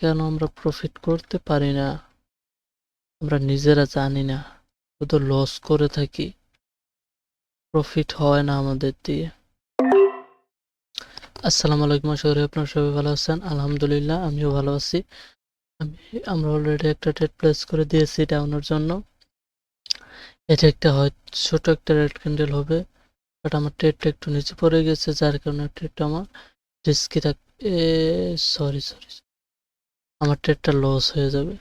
কেন আমরা প্রফিট করতে পারি না? আমরা নিজেরা জানি না। শুধু লস করে থাকি। প্রফিট হয় না আমাদের দিয়ে। আসসালামু আলাইকুম, আশা আপনারা সবাই ভালো আছেন। আলহামদুলিল্লাহ, আমিও ভালো আছি। আমি, আমরা অলরেডি একটা ট্রেড প্লেস করে দিয়েছি ডাউনের জন্য। এটা একটা হয়, ছোট একটা রেড ক্যান্ডেল হবে। বাট আমার ট্রেডটা একটু নিচে পড়ে গেছে, যার কারণে ট্রেডটা আমার রিস্কি থাক সরি সরি আমার ট্রেডটা লস হয়ে যাবে।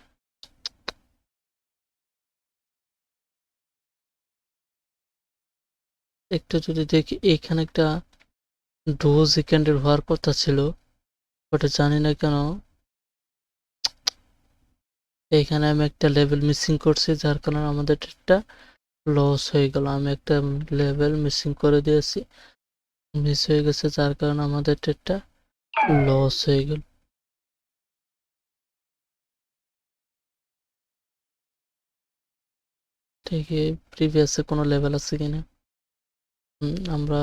একটু যদি দেখি, এখানে একটা ডোজ ক্যান্ডেল হওয়ার কথা ছিল, ওটা জানি না কেন। এখানে আমি একটা লেভেল মিসিং করছি, যার কারণে আমাদের ট্রেডটা লস হয়ে গেল। আমি একটা লেভেল মিসিং করে দিয়েছি মিস হয়ে গেছে, যার কারণে আমাদের ট্রেডটা লস হয়ে গেল। ঠিক প্রিভিয়াসে কোনো লেভেল আছে কিনা? আমরা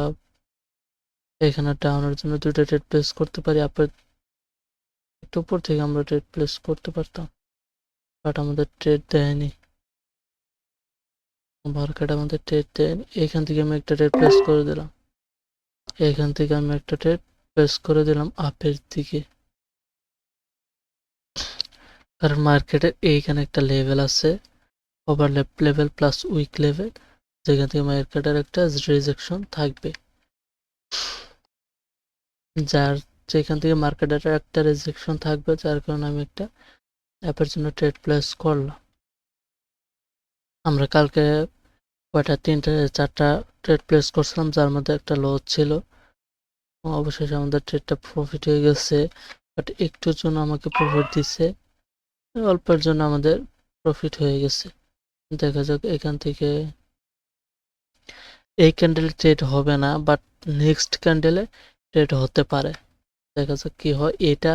এখানে ডাউনের জন্য দুইটা ট্রেড প্লেস করতে পারি আপের একটু উপর থেকে আমরা ট্রেড প্লেস করতে পারতাম বাট আমাদের ট্রেড দেয়নি। মার্কেট আমাদের ট্রেড দেয়নি। এখান থেকে আমি একটা ট্রেড প্লেস করে দিলাম। এখান থেকে আমি একটা ট্রেড প্লেস করে দিলাম আপের দিকে। কারণ মার্কেটে এইখানে একটা লেভেল আছে। Overlap level plus week level যেখান থেকে মার্কেটের একটা রিজেকশন থাকবে। যার যেখান থেকে মার্কেটের একটা রিজেকশন থাকবে, যার কারণে আমি একটা অ্যাপের জন্য ট্রেড প্লেস করলাম। আমরা কালকে কয়টা, তিনটে, চারটা ট্রেড প্লেস করছিলাম, যার মধ্যে একটা লস ছিল। অবশেষে আমাদের ট্রেডটা প্রফিট হয়ে গেছে বাট একটুর জন্য আমাকে প্রফিট দিছে, অল্পের জন্য আমাদের প্রফিট হয়ে গেছে। দেখা যাক এখান থেকে এই ক্যান্ডেল ট্রেড হবে না বাট নেক্সট ক্যান্ডেলে ট্রেড হতে পারে। দেখা যাক কি হয়। এটা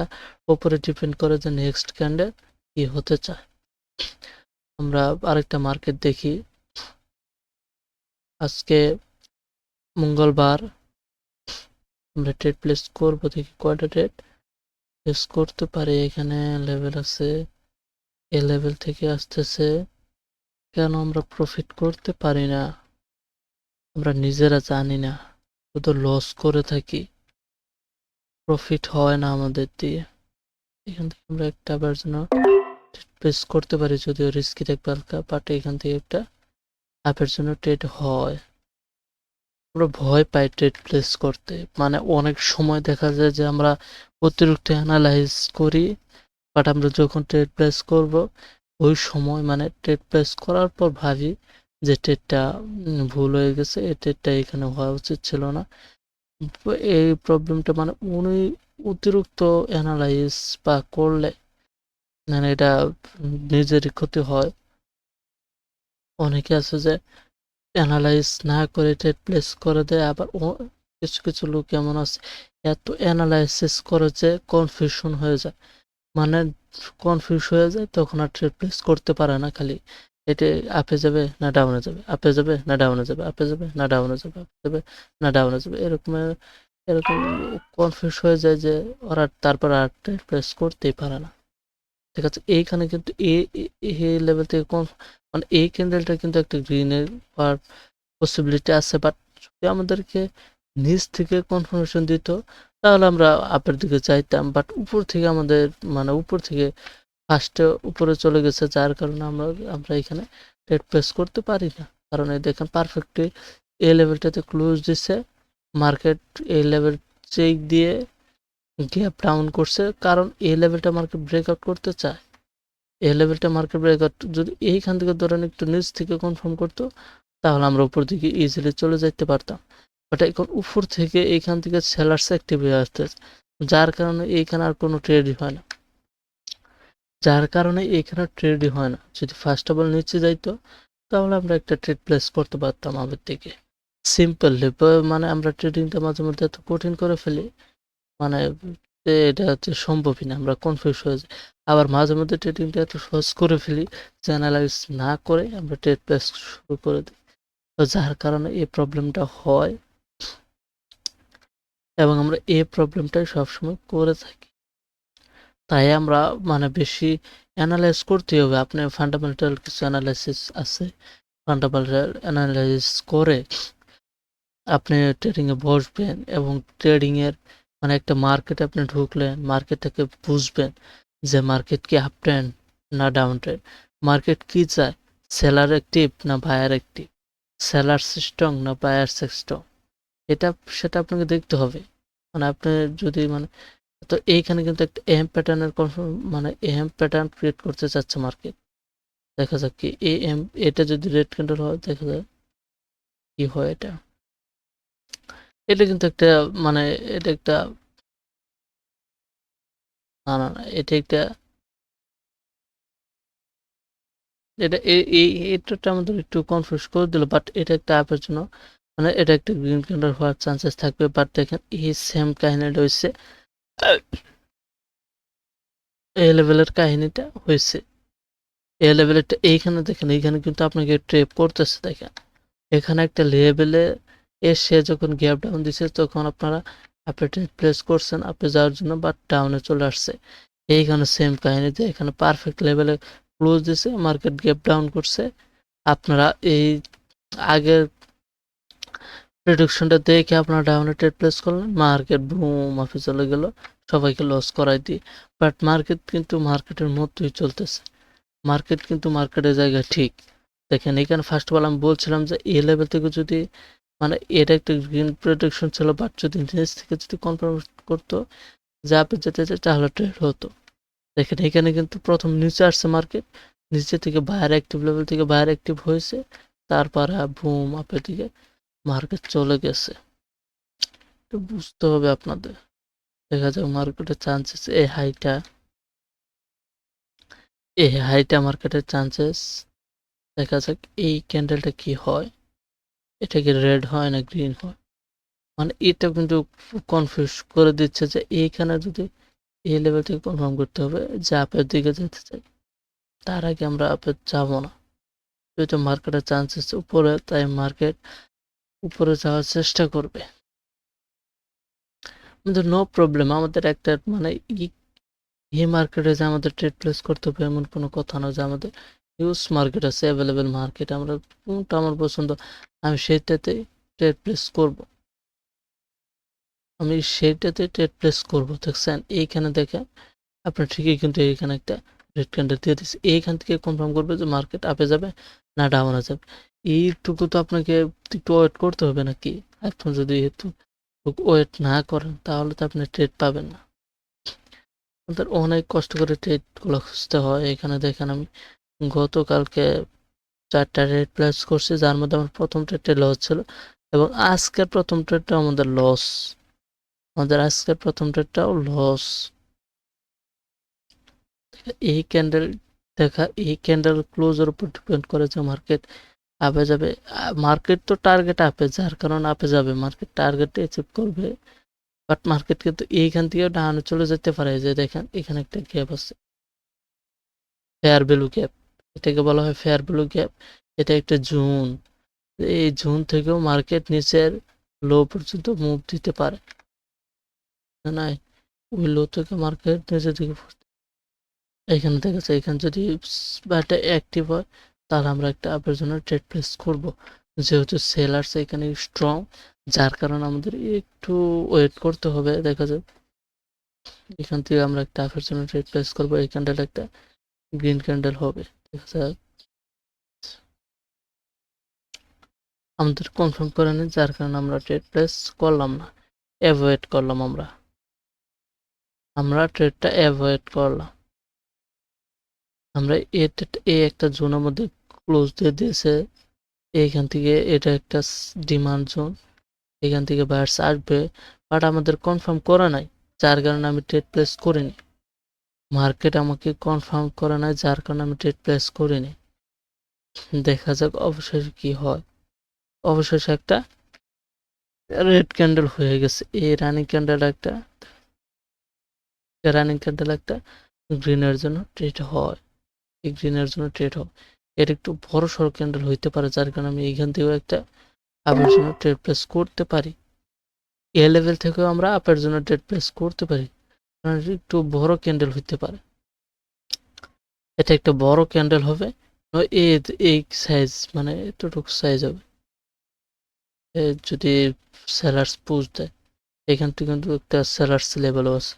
উপরে ডিপেন্ড করে যে নেক্সট ক্যান্ডেল কি হতে চায়। আমরা আরেকটা মার্কেট দেখি। আজকে মঙ্গলবার আমরা ট্রেড প্লেস করব, দেখি কয়টা ট্রেড প্লেস করতে পারি। এখানে লেভেল আছে এ লেভেল থেকে আসতেছে। কেন আমরা প্রফিট করতে পারি না? আমরা নিজেরা জানি না। শুধু লস করে থাকি। প্রফিট হয় না আমাদের দিয়ে। এখান থেকে আমরা একটা আবার জন্য প্লেস করতে পারি, যদিও রিস্কি থাকবে হালকা বাট এখান থেকে একটা অ্যাপের জন্য ট্রেড হয়। আমরা ভয় পাই ট্রেড প্লেস করতে। মানে অনেক সময় দেখা যায় যে আমরা অতিরিক্ত অ্যানালাইজ করি বাট আমরা যখন ট্রেড প্লেস করব ওই সময় মানে ট্রেড প্লেস করার পর ভাবি যে ট্রেডটা ভুল হয়ে গেছে, এই ট্রেডটা এখানে হওয়া উচিত ছিল না। এই প্রবলেমটা মানে উনি অতিরিক্ত অ্যানালাইজ বা করলে মানে এটা নিজেরই ক্ষতি হয়। অনেকে আছে যে অ্যানালাইজ না করে ট্রেড প্লেস করে দেয়, আবার কিছু কিছু লোক এমন আছে, এত অ্যানালাইসিস করে যে কনফিউশন হয়ে যায়। মানে কনফিউজ হয়ে যায়, তখন আর ট্রেড প্লেস করতে পারে না খালি। এটা আপে যাবে না ডাউনে যাবে আপে যাবে না ডাউনে যাবে আপে যাবে না ডাউনে যাবে আপে যাবে না ডাউনে যাবে। এরকম এরকম কনফিউজ হয়ে যায় যে ওরা তারপর আর ট্রেড প্লেস করতেই পারে না। ঠিক আছে, এইখানে কিন্তু এই লেভেল থেকে কম মানে এই ক্যান্ডেলটা কিন্তু একটা গ্রিনের হওয়ার পসিবিলিটি আছে বাট যদি আমাদেরকে নিচ থেকে কনফার্মেশন দিত তাহলে আমরা আপের দিকে চাইতাম বাট উপর থেকে আমাদের মানে উপর থেকে ফার্স্টে উপরে চলে গেছে, যার কারণে আমরা আমরা এখানে ট্রেড প্লেস করতে পারি না। কারণ এই দেখেন পারফেক্টলি এই লেভেলটাতে ক্লোজ দিছে। মার্কেট এই লেভেল চেক দিয়ে গ্যাপ ডাউন করছে, কারণ এই লেভেলটা মার্কেট ব্রেকআউট করতে চায়। এই লেভেলটা মার্কেট ব্রেকআউট যদি এইখান থেকে ধরেন একটু নিচ থেকে কনফার্ম করতো, তাহলে আমরা উপর দিকে ইজিলি চলে যেতে পারতাম। বাট এখন উপর থেকে এইখান থেকে সেলার্স অ্যাক্টিভ হয়ে আসতেছে যার কারণে এইখানে আর কোনো ট্রেডই হয় না যার কারণে এখানে ট্রেডই হয় না যদি ফার্স্ট অফ অল নিচে যাইতো তাহলে আমরা একটা ট্রেড প্লেস করতে পারতাম আমাদের থেকে সিম্পলি মানে আমরা ট্রেডিংটা মাঝে মধ্যে এত কঠিন করে ফেলি মানে এটা হচ্ছে সম্ভবই না, আমরা কনফিউজ হয়ে যাই। আবার মাঝে মধ্যে ট্রেডিংটা এত সহজ করে ফেলি, যে অ্যানালাইজ না করে আমরা ট্রেড প্লেস শুরু করে দিই। তো যার কারণে এই প্রবলেমটা হয়। এবং আমরা এই প্রবলেমটাই সবসময় করে থাকি। তাই আমরা মানে বেশি অ্যানালাইজ করতে হবে। আপনি ফান্ডামেন্টাল কিছু অ্যানালাইসিস আছে ফান্ডামেন্টাল অ্যানালাইসিস করে আপনি ট্রেডিংয়ে বসবেন এবং ট্রেডিংয়ের মানে একটা মার্কেটে আপনি ঢুকলেন মার্কেটটাকে বুঝবেন যে মার্কেট কি আপ ট্রেন্ড না ডাউন ট্রেন্ড মার্কেট কি চায়? সেলার অ্যাক্টিভ না বায়ার অ্যাক্টিভ সেলার স্ট্রং না বায়ার স্ট্রং এটা, সেটা আপনাকে দেখতে হবে। মানে আপনি যদি মানে তো এইখানে কিন্তু একটা এম প্যাটার্নের কনফার্ম মানে এম প্যাটার্ন ক্রিয়েট করতে চাচ্ছে মার্কেট। দেখা যাক কি এম, এটা যদি রেড ক্যান্ডেল হয়, দেখা যায় কি হয় এটা। এটা কিন্তু একটা মানে এটা একটা, না না না, এটা একটা এটা এই এটা আমাদের একটু কনফিউজ করে দিল বাট এটা একটা অ্যাপের জন্য। মানে এটা একটা গ্রিন ক্যান্ডেল হওয়ার চান্সেস থাকবে বাট দেখেন এই সেম কাহিনীটা হয়েছে এই লেভেলের কাহিনীটা হয়েছে এই লেভেলেরটা এইখানে দেখেন, এইখানে কিন্তু আপনাকে ট্রেপ করতেছে, দেখেন। এখানে একটা লেভেলে এসে যখন গ্যাপ ডাউন দিছে, তখন আপনারা অ্যাপেটাইট প্লেস করছেন, আপনি যাওয়ার জন্য বাট ডাউনে চলে আসছে। এইখানে সেম কাহিনীতে এখানে পারফেক্ট লেভেলে ক্লোজ দিছে মার্কেট গ্যাপ ডাউন করছে। আপনারা এই আগের প্রেডিকশনটা দেখে আপনারা ডাউনে ট্রেড প্লেস করলেন মার্কেট বুম আপে চলে গেল, সবাইকে লস করাই দিয়ে। বাট মার্কেট কিন্তু মার্কেটের মধ্যেই চলতেছে। মার্কেট কিন্তু মার্কেটের জায়গা ঠিক। দেখেন, এখানে ফার্স্ট অফ অল আমি বলছিলাম যে এ লেভেল থেকে যদি মানে এটা একটা গ্রিন প্রোটেকশন ছিল বাট যদি নিচ থেকে যদি কনফার্ম করতো যে আপে যেতে যেতে তাহলে ট্রেড হতো। দেখেন, এখানে কিন্তু প্রথম নিচে আসছে মার্কেট নিচে থেকে বায়ার অ্যাক্টিভ লেভেল থেকে বায়ার অ্যাক্টিভ হয়েছে, তারপরে বুম আপের দিকে। মার্কেট চলে গেছে। একটু বুঝতে হবে আপনাদের। দেখা যাক মার্কেটের চান্সেস এই হাইটা। এই হাইটা মার্কেটের চান্সেস দেখা যাক এই ক্যান্ডেলটা কি হয়। এটা কি রেড হয় না গ্রিন হয়? মানে এটা কিন্তু কনফিউজ করে দিচ্ছে যে এইখানে যদি এই লেভেল থেকে কনফার্ম করতে হবে যে আপের দিকে যেতে চাই, তার আগে আমরা আপের যাব না। যেহেতু মার্কেটের চান্সেস উপরে, তাই মার্কেট উপরে যাওয়ার চেষ্টা করবে। আমাদের নো প্রবলেম আমাদের একটা মানে ই- মার্কেটে যে আমাদের ট্রেড প্লেস করতে হবে এমন কোনো কথা না যে আমাদের হিউজ মার্কেট আছে অ্যাভেলেবেল মার্কেট আমরা কোনটা আমার পছন্দ, আমি সেইটাতে ট্রেড প্লেস করব। আমি সেইটাতে ট্রেড প্লেস করব, দেখছেন? এইখানে দেখেন, আপনার ঠিকই কিন্তু এইখানে একটা রেড ক্যান্ডেল দিয়ে দিচ্ছে এইখান থেকে কনফার্ম করবে যে মার্কেট আপে যাবে না ডাউনে যাবে। এইটুকু তো আপনাকে একটু ওয়েট করতে হবে নাকি? আপনি যদি ওয়েট না করেন, তাহলে তো আপনি ট্রেড পাবেন না। আমাদের অনেক কষ্ট করে ট্রেডগুলো খুঁজতে হয়। এখানে দেখেন আমি গতকালকে চারটা রেড প্লেস করছি, যার মধ্যে আমার প্রথম ট্রেডটা লস ছিল এবং আজকের প্রথম ট্রেডটা আমাদের লস আমাদের আজকের প্রথম ট্রেডটাও লস এই ক্যান্ডেল দেখা, এই ক্যান্ডেল ক্লোজের উপর ডিপেন্ড করে যে মার্কেট আপে যাবে মার্কেট তো টার্গেট আপে, যার কারণ আপে যাবে। মার্কেট টার্গেট অ্যাচিভ করবে বাট মার্কেট কিন্তু এইখান থেকে ডাউনে চলে যেতে পারে। যে দেখেন, এখানে একটা গ্যাপ আছে। ফেয়ার ভ্যালু গ্যাপ এটাকে বলা হয় ফেয়ার ভ্যালু গ্যাপ এটা একটা জুন। এই জুন থেকেও মার্কেট নিচের লো পর্যন্ত মুভ দিতে পারে। নাই ওই লো থেকে মার্কেট নিচের দিকে এখানে যাচ্ছে এখানে যদি বাটা অ্যাক্টিভ হয় তাহলে আমরা একটা আপের জন্য ট্রেড প্লেস করব। যেহেতু সেলার্স এখানে স্ট্রং যার কারণে আমাদের একটু ওয়েট করতে হবে, দেখা যায় এখান থেকে আমরা একটা আপের জন্য ট্রেড প্লেস করব, এই ক্যান্ডেল একটা গ্রিন ক্যান্ডেল হবে, দেখা যাক। আমাদের কনফার্ম করে নেই যার কারণে আমরা ট্রেড প্লেস করলাম না অ্যাভয়েড করলাম আমরা। আমরা ট্রেডটা অ্যাভয়েড করলাম। আমরা এটা, এই একটা জোনের মধ্যে ক্লোজ দিয়ে দিয়েছে। এইখান থেকে এটা একটা ডিমান্ড জোন এখান থেকে বায়ার্স আসবে। বাট আমাদের কনফার্ম করা নাই, যার কারণে আমি ট্রেড প্লেস করিনি। মার্কেট আমাকে কনফার্ম করে নাই, যার কারণে আমি ট্রেড প্লেস করিনি। দেখা যাক অবশেষে কি হয়। অবশেষে একটা রেড ক্যান্ডেল হয়ে গেছে। এই রানিং ক্যান্ডেল একটা রানিং ক্যান্ডেল একটা গ্রিনের জন্য ট্রেড হয়। এই গ্রিনের জন্য ট্রেড হয় এর একটু বড় সড়ো ক্যান্ডেল হইতে পারে, যার কারণে আমি এইখান থেকেও একটা আপের জন্য ট্রেড প্লেস করতে পারি। এ লেভেল থেকেও আমরা আপের জন্য ট্রেড প্লেস করতে পারি। একটু বড় ক্যান্ডেল হইতে পারে। এটা একটা বড় ক্যান্ডেল হবে। এই সাইজ মানে এতটুকু সাইজ হবে। যদি সেলার্স পুশ দেয়, এখান থেকে কিন্তু একটা সেলার্স লেভেলও আছে।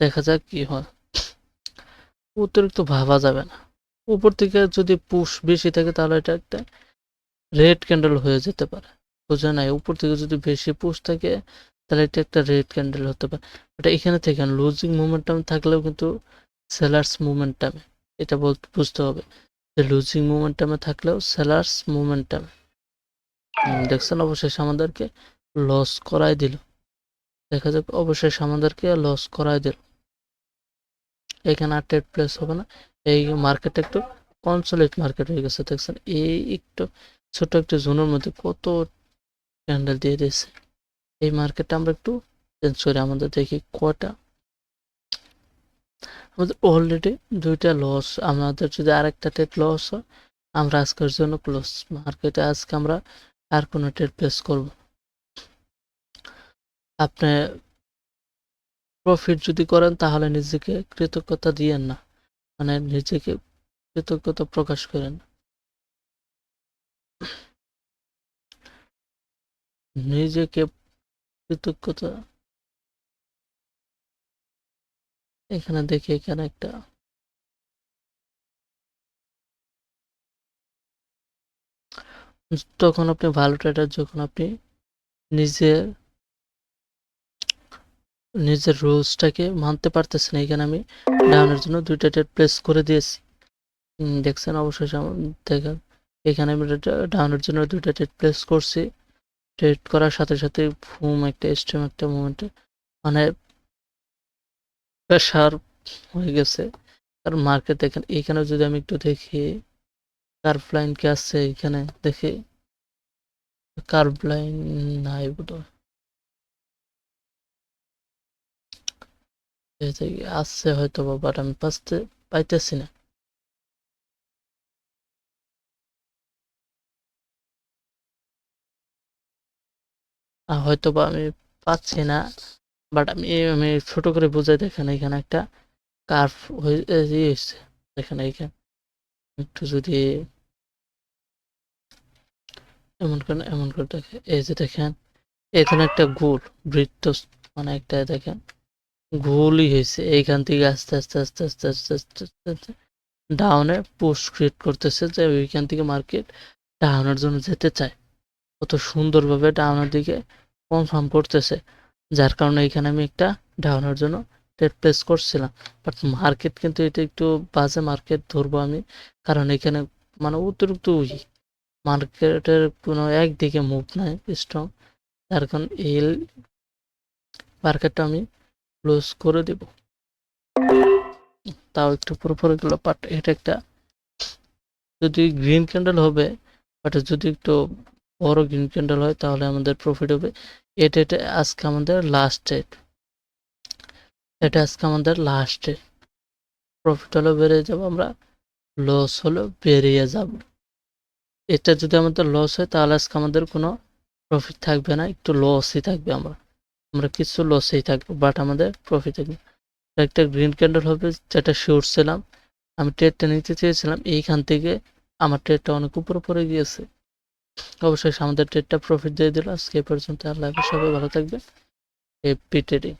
দেখা যাক কি হয়। অতিরিক্ত ভাবা যাবে না। উপর থেকে যদি পুশ বেশি থাকে তাহলে এটা একটা রেড ক্যান্ডেল হয়ে যেতে পারে। বোঝা নাই, উপর থেকে যদি বেশি পুশ থাকে তাহলে এটা একটা রেড ক্যান্ডেল হতে পারে। এটা এখানে থেকে লুজিং মোমেন্টাম থাকলেও কিন্তু সেলার্স মোমেন্টামে এটা বলতে বুঝতে হবে যে লুজিং মোমেন্টামে থাকলেও সেলার্স মোমেন্টামে দেখছেন অবশেষ আমাদেরকে লস করাই দিল। দেখা যাক অবশেষ আমাদেরকে লস করাই দিল। এখানে আর ট্রেড প্লেস হবে না। এই মার্কেট একটু কনসোলেট মার্কেট হয়ে গেছে, দেখছেন? এই একটু ছোট একটা জোনের মধ্যে কত ক্যান্ডেল দিয়ে দিয়েছে। এই মার্কেটটা আমরা একটু চেঞ্জ করি, আমাদের দেখি কটা আমাদের অলরেডি দুইটা লস আমাদের যদি আরেকটা ট্রেড লস হয়, আমরা আজকের জন্য ক্লোজ মার্কেটে আজকে আমরা আর কোনো ট্রেড প্লেস করব। আপনি প্রফিট যদি করেন, তাহলে নিজেকে কৃতজ্ঞতা দিয়েন না। মানে নিজেকে কৃতজ্ঞতা প্রকাশ করেন। নিজেকে কৃতজ্ঞতা এখানে দেখি এখানে একটা তখন আপনি ভালো ট্রেডার যখন আপনি নিজের নিজের রুলসটাকে মানতে পারতেছে না। এখানে আমি ডাউনের জন্য দুইটা ট্রেড প্লেস করে দিয়েছি। দেখছেন অবশ্যই দেখেন, এখানে আমি ডাউনের জন্য দুইটা ট্রেড প্লেস করছি। ট্রেড করার সাথে সাথে ঘুম একটা স্ট্রিম একটা মুভমেন্টে মানে প্রেশার হয়ে গেছে। কারণ মার্কেট দেখেন এখানে যদি আমি একটু দেখি কার্ভ লাইন কি আছে এখানে দেখি। কার্ভ লাইন নাই বোধহয়। আছে হয়তো বাট আমি পাইতে পাইতেছি না। হয়তো বা আমি পাচ্ছি না বাট আমি আমি ছোট করে বুঝাই দেখেন এখানে একটা কার্ভ হয়ে দেখেন এইখানে একটু যদি এমন করে এমন করে দেখেন, এই যে দেখেন, এখানে একটা গোল, বৃত্ত মানে একটা দেখেন। গোলই হয়েছে। এইখান থেকে আস্তে আস্তে আস্তে আস্তে আস্তে আস্তে আস্তে আস্তে ডাউনে পোস্ট ক্রিয়েট করতেছে যে ওইখান থেকে মার্কেট ডাউনের জন্য যেতে চায়। কত সুন্দরভাবে ডাউনের দিকে কনফার্ম করতেছে। যার কারণে এখানে আমি একটা ডাউনের জন্য ট্রেড প্লেস করছিলাম। বাট মার্কেট কিন্তু এটা একটু বাজে মার্কেট ধরবো আমি। কারণ এখানে মানে অতিরিক্ত উইক মার্কেটের কোনো একদিকে মুভ নাই স্ট্রং যার কারণ এই মার্কেটটা আমি ক্লোজ করে দেব। তাও একটু পুরোপুরি গেলো বাট এটা একটা যদি গ্রিন ক্যান্ডেল হবে বাট যদি একটু বড় গ্রিন ক্যান্ডেল হয়, তাহলে আমাদের প্রফিট হবে। এটা এটা আজকে আমাদের লাস্ট ডেট এটা আজকে আমাদের লাস্ট ডেট প্রফিট হলো বেড়ে যাব আমরা লস হলো বেরিয়ে যাব। এটা যদি আমাদের লস হয়, তাহলে আজকে আমাদের কোনো প্রফিট থাকবে না, একটু লসই থাকবে আমরা। আমরা কিছু লসেই থাকব বাট আমাদের প্রফিট থাকবে। একটা গ্রিন ক্যান্ডেল হবে, যেটা শিওর ছিলাম, আমি ট্রেডটা নিতে চেয়েছিলাম, এইখান থেকে আমার ট্রেডটা অনেক উপরে পড়ে গিয়েছে। অবশ্যই আমাদের ট্রেডটা প্রফিট দিয়ে দিল। আজকে পর্যন্ত আল্লাহ সবাই ভালো থাকবে হ্যাপি ট্রেডিং